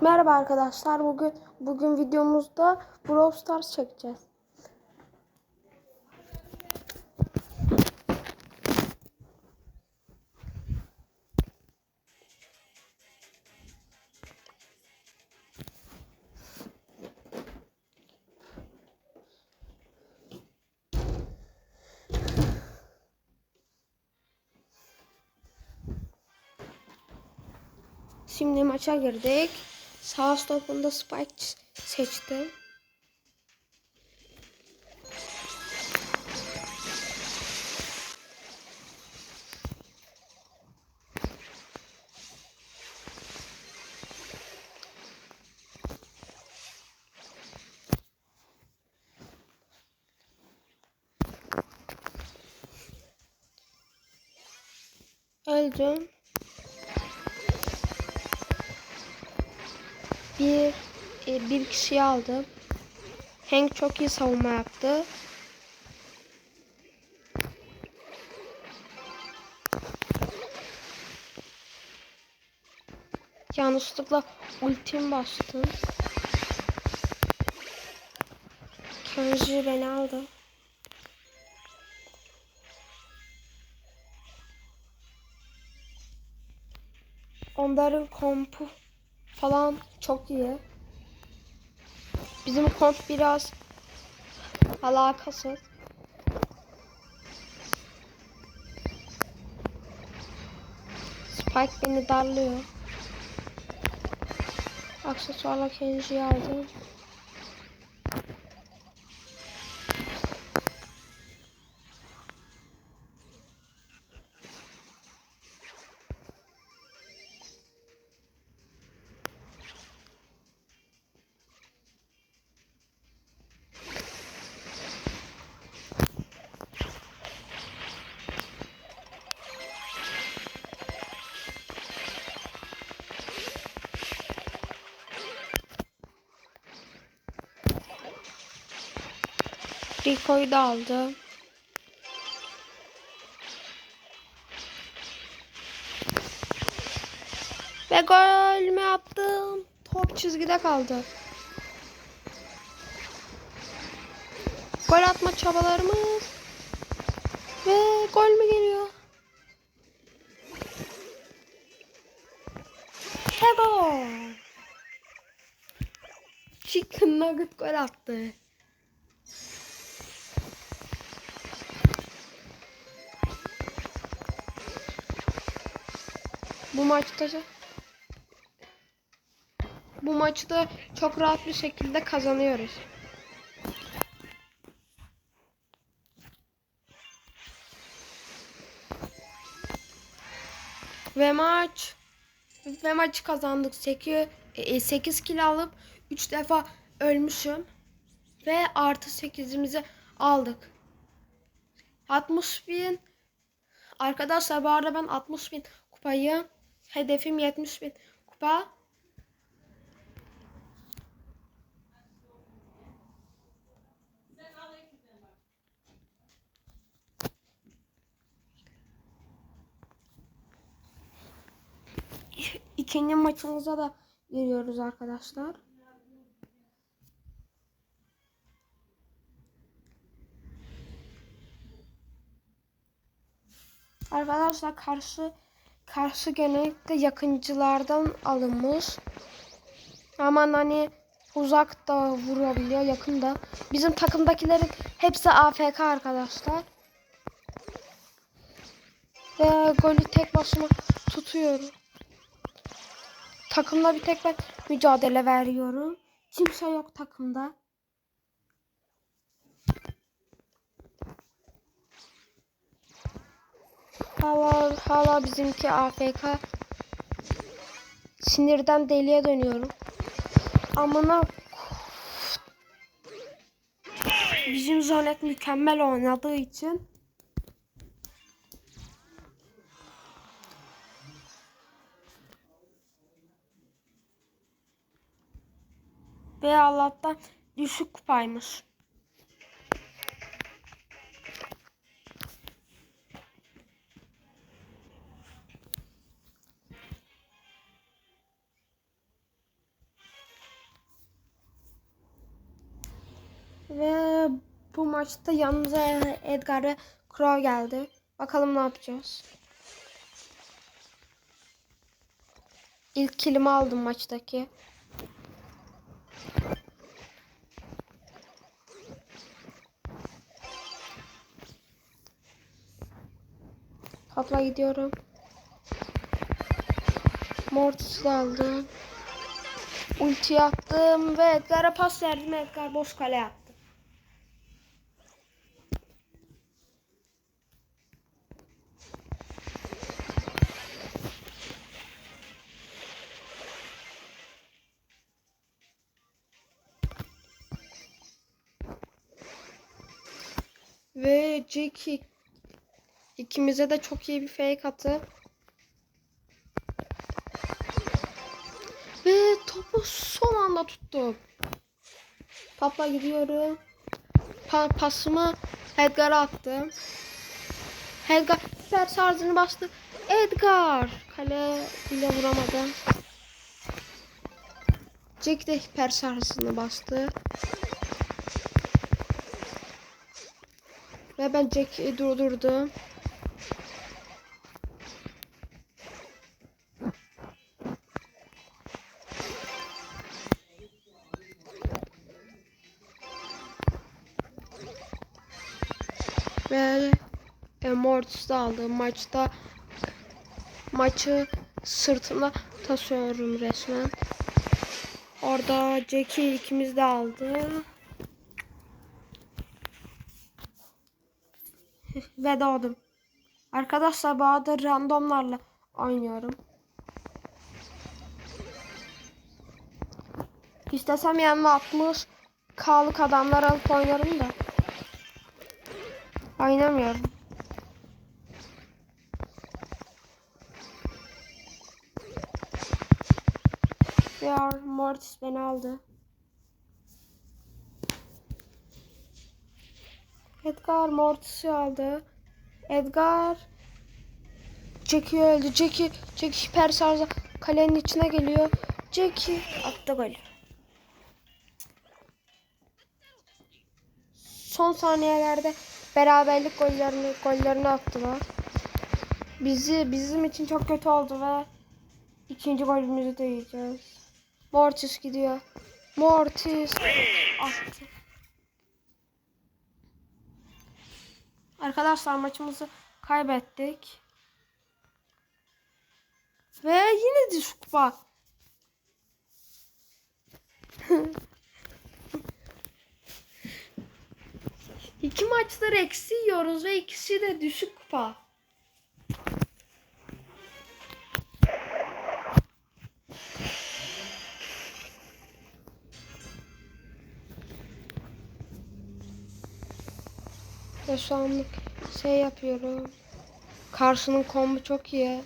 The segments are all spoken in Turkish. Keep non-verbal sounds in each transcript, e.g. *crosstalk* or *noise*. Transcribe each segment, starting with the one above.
Merhaba arkadaşlar. Bugün bugün videomuzda Brawl Stars çekeceğiz. Şimdi maça girdik. Sağ stopunda Spike seçtim. Öldüm. Bir e, bir kişiyi aldım. Hank çok iyi savunma yaptı. Yanlışlıkla ultim bastım. Kenji beni aldı. Onların kompu falan çok iyi. Bizim komp biraz alakasız. Spike beni darlıyor. Aksesuarla Kenji'yi aldım. Rico'yu da aldı. Ve gol mü attım? Top çizgide kaldı. Gol atma çabalarımız. Ve gol mü geliyor? Ve gol. Chicken Nugget gol attı. Bu maçta bu maçta çok rahat bir şekilde kazanıyoruz. Ve maç ve maçı kazandık. 8 8 kill alıp 3 defa ölmüşüm ve artı 8'imizi aldık. 60 bin Arkadaşlar bu arada ben 60 bin kupayı hedefim 70 bin kupa *laughs* İkinci maçımıza da giriyoruz arkadaşlar. Arkadaşlar karşı karşı genellikle yakıncılardan alınmış. Ama hani uzak da vurabiliyor yakında. Bizim takımdakilerin hepsi AFK arkadaşlar. Ve golü tek başıma tutuyorum. Takımda bir tek ben mücadele veriyorum. Kimse yok takımda. Hala, hala bizimki AFK. Sinirden deliye dönüyorum. Amına Bizim Zonet mükemmel oynadığı için ve Allah'tan düşük kupaymış. Maçta yanımıza Edgar Crow geldi. Bakalım ne yapacağız. İlk kilimi aldım maçtaki. Topla gidiyorum. Mortis'i aldım. Ulti attım ve Edgar'a pas verdim. Edgar boş kale attı. Ve Jackie ikimize de çok iyi bir fake attı. Ve topu son anda tuttum. Topla gidiyorum. Pa pasımı Edgar'a attım. Edgar süper şarjını bastı. Edgar kale bile vuramadı. Jack de hiper şarjını bastı. Ve ben Jack'i durdurdum. Ve e, Mortis de aldım. Maçta maçı sırtımda taşıyorum resmen. Orada Jackie ikimiz de aldı. Ve doğdum. Arkadaşlar bu arada randomlarla oynuyorum. İstesem yanıma 60 K'lık adamlar alıp oynarım da. Oynamıyorum. Ya Mortis beni aldı. Edgar Mortis'i aldı. Edgar Jackie öldü. Jackie, Jackie hiper kalenin içine geliyor. Jackie attı golü. Son saniyelerde beraberlik gollerini gollerini attılar. Bizi bizim için çok kötü oldu ve ikinci golümüzü de yiyeceğiz. Mortis gidiyor. Mortis attı. Arkadaşlar maçımızı kaybettik. Ve yine düşük kupa. *laughs* İki maçtır eksi yiyoruz ve ikisi de düşük kupa. Ve şu anlık şey yapıyorum. Karşının kombu çok iyi.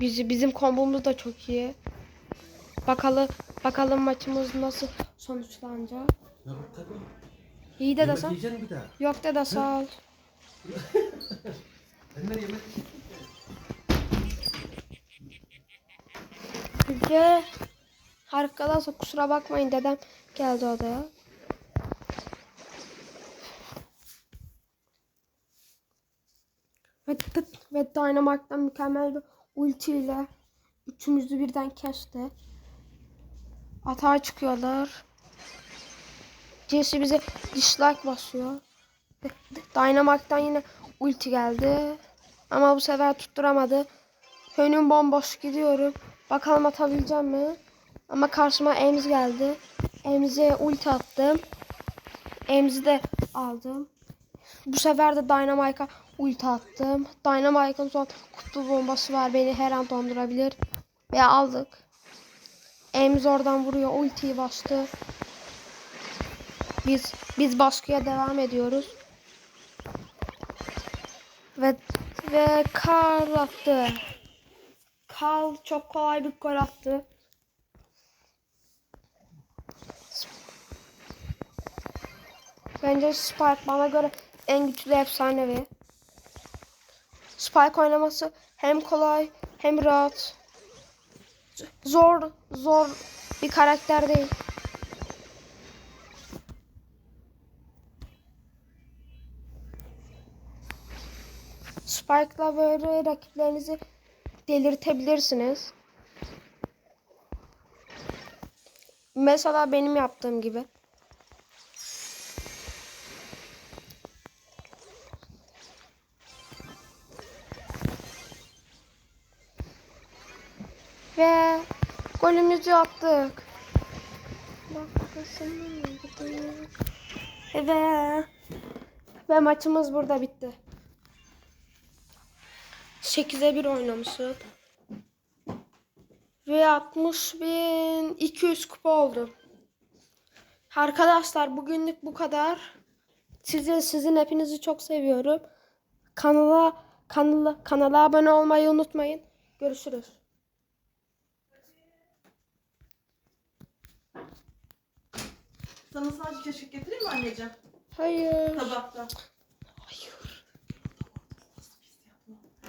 Bizi bizim kombomuz da çok iyi. Bakalım bakalım maçımız nasıl sonuçlanacak. Ya tabii. İyi de bir daha. Yok de de sağ ol. *laughs* Hemen yemek. Ve arkadaşlar kusura bakmayın dedem geldi odaya. Ve, ve Dynamite'dan mükemmel bir ultiyle üçümüzü birden kesti. Atağa çıkıyorlar. Jesse bize dislike basıyor. Dynamite'dan yine ulti geldi. Ama bu sefer tutturamadı. Önüm bomboş gidiyorum. Bakalım atabileceğim mi? Ama karşıma Ems geldi. Ems'e ulti attım. Ems'i de aldım. Bu sefer de Dynamite'a ulti attım. Dynamite'ın son kutu bombası var. Beni her an dondurabilir. Ve aldık. Ems oradan vuruyor. Ultiyi bastı. Biz biz baskıya devam ediyoruz. Ve ve Karl attı. Karl çok kolay bir gol attı. Bence Spike bana göre en güçlü efsanevi. Spike oynaması hem kolay hem rahat. Zor zor bir karakter değil. Spike'la böyle rakiplerinizi delirtebilirsiniz. Mesela benim yaptığım gibi. Ve golümüzü attık. Ve ve maçımız burada bitti. 8'e 1 oynamışız. Ve 60.200 kupa oldu. Arkadaşlar bugünlük bu kadar. Sizi sizin hepinizi çok seviyorum. Kanala kanala kanala abone olmayı unutmayın. Görüşürüz. Sana sadece kaşık getireyim mi anneciğim? Hayır. Tabakta. Hayır.